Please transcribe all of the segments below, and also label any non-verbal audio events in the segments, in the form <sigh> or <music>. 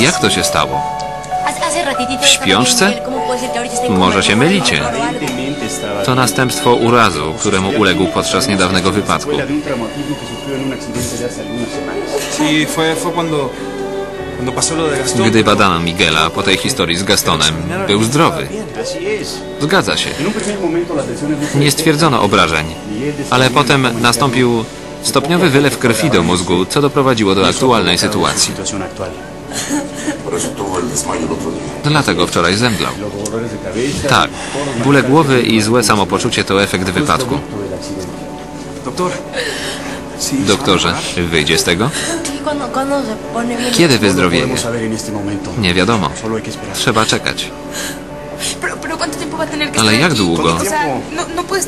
Jak to się stało? W śpiączce? Może się mylicie. To następstwo urazu, któremu uległ podczas niedawnego wypadku. Gdy badano Miguela po tej historii z Gastonem, był zdrowy. Zgadza się. Nie stwierdzono obrażeń, ale potem nastąpił stopniowy wylew krwi do mózgu, co doprowadziło do aktualnej sytuacji. Dlatego wczoraj zemdlał. Tak, bóle głowy i złe samopoczucie to efekt wypadku. Doktorze, wyjdzie z tego? Kiedy wyzdrowieje? Nie wiadomo. Trzeba czekać. Ale jak długo?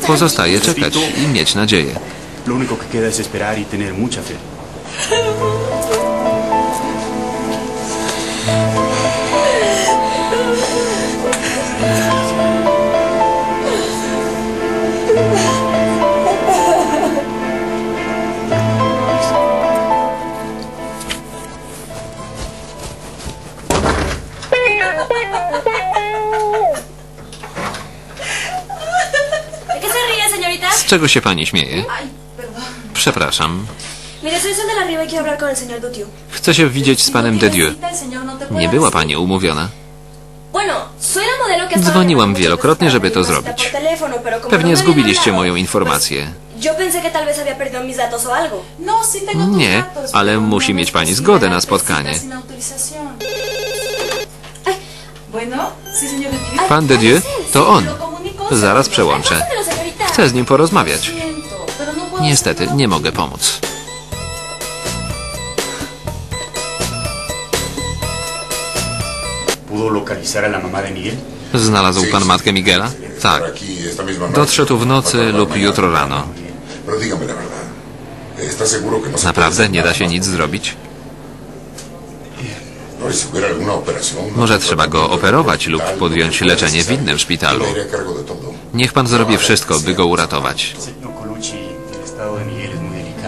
Pozostaje czekać i mieć nadzieję. Lo único que queda es esperar y tener mucha fe. ¿De qué se ríe, señorita? Z czego się pani śmieje? Przepraszam. Y. Chcę się widzieć z panem de Dieu. El señor no Nie była pani umówiona. Dzwoniłam wielokrotnie, żeby to zrobić. no Pewnie habían zgubiliście moją informację. No, Nie, ale musi no mieć pani zgodę na spotkanie. Pan de Dieu? To on. Zaraz przełączę. Chcę z nim porozmawiać. Niestety, nie mogę pomóc. Znalazł pan matkę Miguela? Tak. Dotrze tu w nocy lub jutro rano. Pero dígame la verdad. ¿Está seguro que no Naprawdę nie da się nic zrobić? No, y no Może trzeba go operować lub podjąć leczenie w innym szpitalu. Niech pan zrobi wszystko, by go uratować.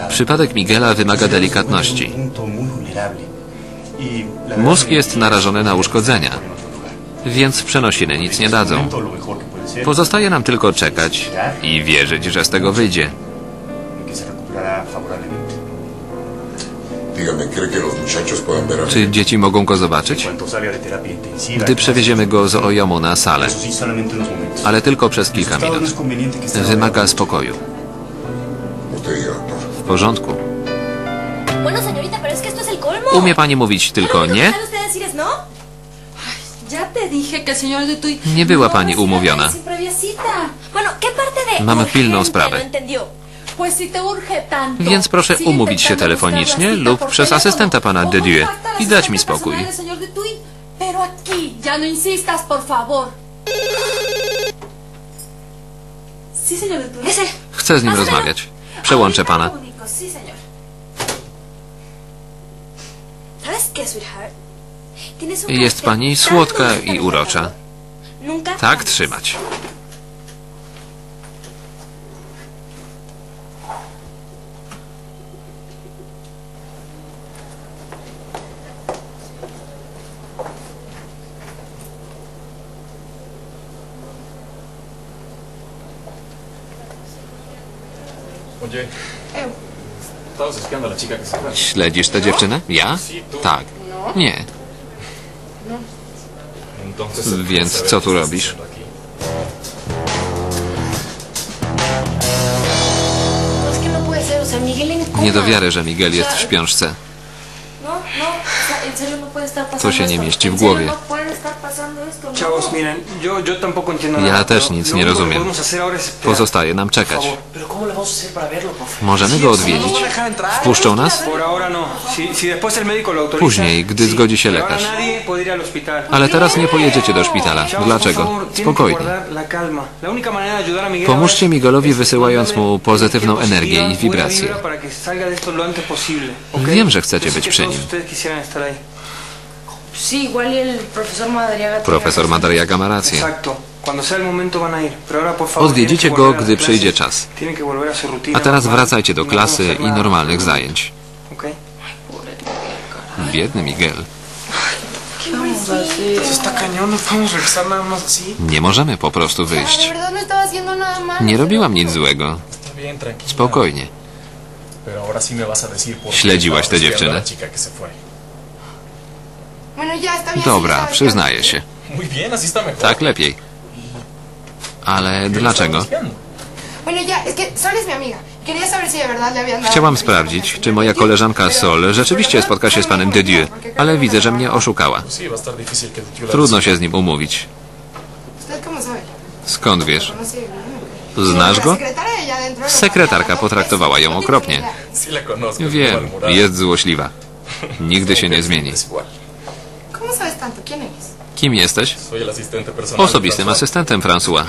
Przypadek Miguela wymaga delikatności. Mózg jest narażony na uszkodzenia, więc przenosiny nic nie dadzą. Pozostaje nam tylko czekać i wierzyć, że z tego wyjdzie. que se recuperará favorablemente. Dígame, ¿cree que los muchachos puedan ver a Czy dzieci mogą go zobaczyć? Gdy przewieziemy go z Ojomu na salę, ale tylko przez kilka minut. Wymaga spokoju. Colmo. Umie pani mówić tylko nie? ¿Sabe usted decir es no? Nie była no pani umówiona. nadie sin previa cita. Bueno, ¿qué parte de Mamy pilną sprawę. no tanto. Więc proszę umówić się telefonicznie lub przez asystenta pana o de Dieu contacta al i dać mi spokój. Chcę z nim rozmawiać. Przełączę pana. Sí, señor. ¿Sabes qué, sweetheart? Tienes un Jest pani słodka i urocza. Tak trzymać. Oye. Śledzisz tę dziewczynę? Ja? Tak. Nie. Więc co tu robisz? Nie do wiary, że Miguel jest w śpiączce. No, no, To się nie mieści w głowie. Ja nada. też pero nic nie rozumiem. Pozostaje nam czekać. Możemy go odwiedzić. Wpuszczą nas? No. Później, gdy zgodzi się lekarz. Ale teraz nie pojedziecie do szpitala. Dlaczego? Spokojnie. Pomóżcie Miguelowi wysyłając mu pozytywną energię i ¿ok? Wiem, że chcecie być przy nim. Profesor Madariaga... Profesor Madariaga ma rację. Odwiedzicie go, gdy przyjdzie czas. A teraz wracajcie do y no klasy i normalnych zajęć. Biedny Miguel. No. Nie możemy po prostu wyjść. No. Nie robiłam nic złego. Spokojnie. Pero ahora sí Dobra, przyznaję się. Tak lepiej. Ale ¿Qué le dlaczego? Chciałam sprawdzić, czy moja koleżanka Sol rzeczywiście spotka się z panem de Dieu, ale widzę, że mnie oszukała. Trudno się z nim umówić. Skąd wiesz? No sé. Znasz go? Sekretarka potraktowała ją No okropnie. Wiem, jest złośliwa. <laughs> Nigdy się nie zmieni. Es igual. ¿Cómo sabes tanto? ¿Quién es? Kim jesteś? Osobistym asystentem François.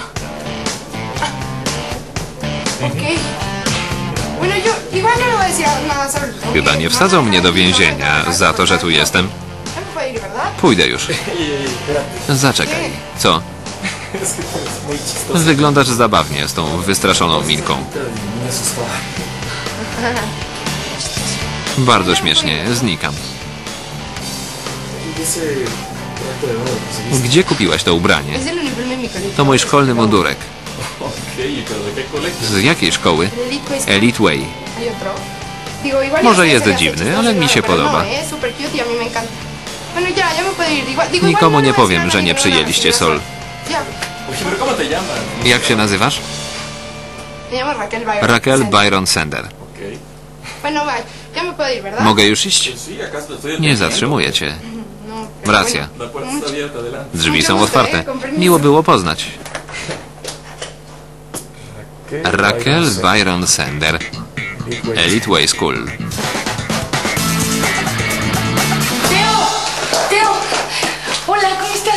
Igual no Chyba nie wsadzą mnie do więzienia za to, że tu jestem. Pójdę już. <laughs> Zaczekaj. Co? Wyglądasz zabawnie z tą wystraszoną minką. Bardzo śmiesznie, znikam. Gdzie kupiłaś to ubranie? To mój szkolny mundurek. Z jakiej szkoły? El Elite Way Może jest dziwny, ale mi się podoba. Nikomu nie powiem, że nie przyjęliście Sol. Jak się nazywasz? Raquel Byron. Sender. Mogę już iść? Nie zatrzymuję cię. Racja. Drzwi są otwarte. Miło było poznać. Raquel Byron Sender. Elite Way School.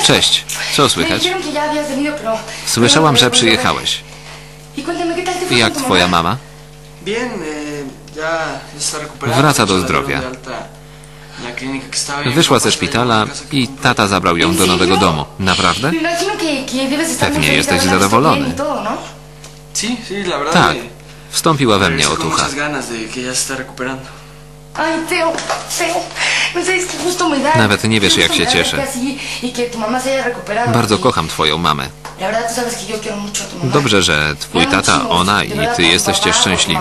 Cześć. Co słychać? Słyszałam, że przyjechałeś. Y cuéntame, ¿qué tal te fue Jak twoja mama? Eh. Wraca do zdrowia. Wyszła ze szpitala i tata zabrał ją do nowego domu. Naprawdę? Pewnie jesteś zadowolony. Tak. Wstąpiła we mnie otucha. Nawet nie wiesz, jak się cieszę. y. Bardzo Y kocham twoją mamę. Dobrze, że twój tata, ona i ty jesteście szczęśliwi.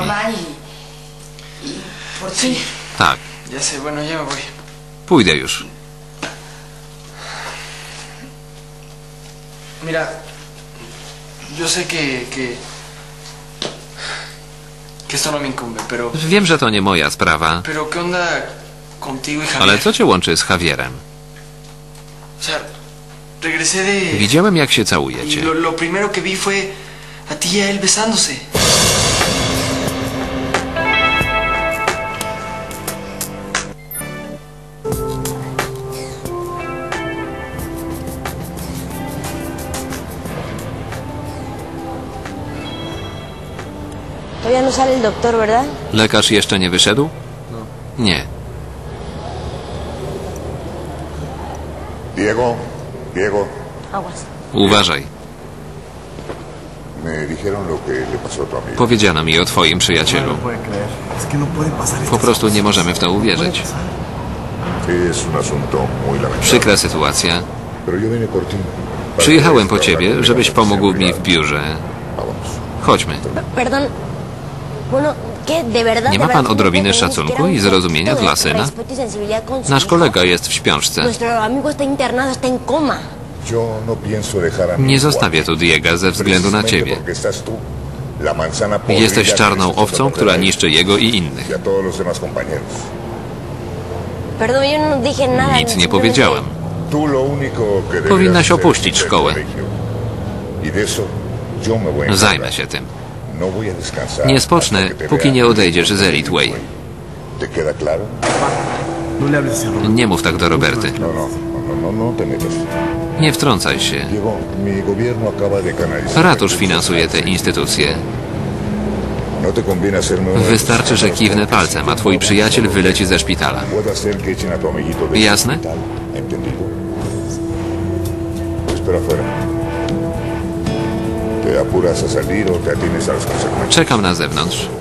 y. Tak, Ya sé, bueno, ya me voy. pójdę już. Mira, yo sé que, que. que esto no me incumbe, pero. Wiem, że to nie moja sprawa, Pero, ¿qué onda contigo y Javier? ale co cię łączy z Javierem? O sea, regresé de. Widziałem, jak się Y całujecie. lo, lo primero que vi fue a ti y a él besándose. Todavía no sale el doctor, ¿verdad? Lekarz jeszcze nie wyszedł? Nie. Diego, Diego, Aguas. Uważaj. me dijeron lo que le pasó a tu amigo. Powiedziano mi o twoim przyjacielu. Po prostu nie możemy w to uwierzyć. Es un asunto muy lamentable. Przykra sytuacja. Pero yo vine por ti. para Przyjechałem po ciebie, żebyś pomógł mi w biurze. Chodźmy. Perdón. Bueno, ¿qué? ¿De verdad? Nie ma pan odrobiny szacunku i zrozumienia dla syna? Nasz kolega jest w. Yo no Nie zostawię tu Diega ze względu na ciebie. Jesteś czarną owcą, która niszczy jego i innych. Y no. Nic nie simplemente- powiedziałem. Powinnaś opuścić szkołę. Y. Zajmę się tym. No Nie spocznę, póki nie odejdziesz z Elite Way. ¿Te queda claro? Nie mów tak do Roberty. No, no, no, no, no. Nie wtrącaj się. Ratusz finansuje te instytucje. No Wystarczy, że kiwnę palcem, a twój przyjaciel wyleci ze szpitala. Puede hospital. ¿Entendido? Te espero afuera. ¿Te apuras a salir o te atienes a las consecuencias? Czekam na zewnątrz.